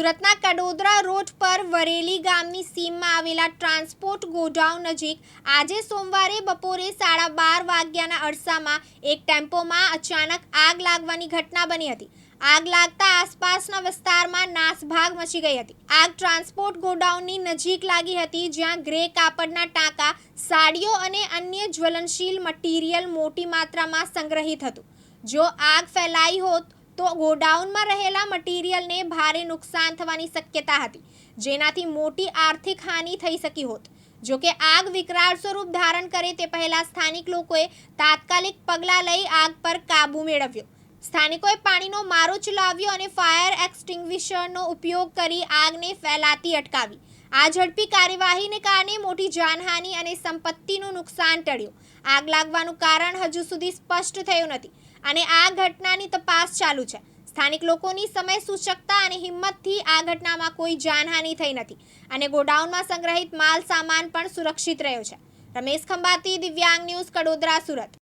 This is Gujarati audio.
સુરતના કડોદરા રોડ પર વરેલી ગામની સીમમાં આવેલા ટ્રાન્સપોર્ટ ગોડાઉન નજીક આજે સોમવારે બપોરે સાડા બાર વાગ્યાના અરસામાં એક ટેમ્પોમાં અચાનક આગ લાગવાની ઘટના બની હતી. આગ લાગતા આસપાસના વિસ્તારમાં નાસભાગ મચી ગઈ હતી. આગ ટ્રાન્સપોર્ટ ગોડાઉનની નજીક લાગી હતી, જ્યાં ગ્રે કાપડના ટાંકા, સાડીઓ અને અન્ય જ્વલનશીલ મટીરિયલ મોટી માત્રામાં સંગ્રહિત હતું. જો આગ ફેલાઈ હોત તો ગોડાઉનમાં રહેલા મટીરિયલને ભારે નુકસાન થવાની શક્યતા હતી, જેનાથી મોટી આર્થિક હાનિ થઈ શકી હોત. જો કે આગ વિકરાળ સ્વરૂપ ધારણ કરે તે પહેલા સ્થાનિક લોકોએ તાત્કાલિક પગલાં લઈ આગ પર કાબૂ મેળવ્યો. સ્થાનિકોએ પાણીનો મારો ચલાવ્યો અને ફાયર એક્સટિંગ્વિશરનો ઉપયોગ કરી આગને ફેલાતી અટકાવી. આ ઝડપી કાર્યવાહીને કારણે મોટી જાનહાનિ અને સંપત્તિનું નુકસાન ટળ્યું. આગ લાગવાનું કારણ હજુ સુધી સ્પષ્ટ થયું નથી અને આ ઘટનાની તપાસ ચાલુ છે. સ્થાનિક લોકોની સમય સૂચકતા અને હિંમતથી આ ઘટનામાં કોઈ જાનહાનિ થઈ નથી અને ગોડાઉનમાં સંગ્રહિત માલ સામાન પણ સુરક્ષિત રહ્યો છે. રમેશ ખંભાતી, દિવ્યાંગ ન્યૂઝ, કડોદરા, સુરત.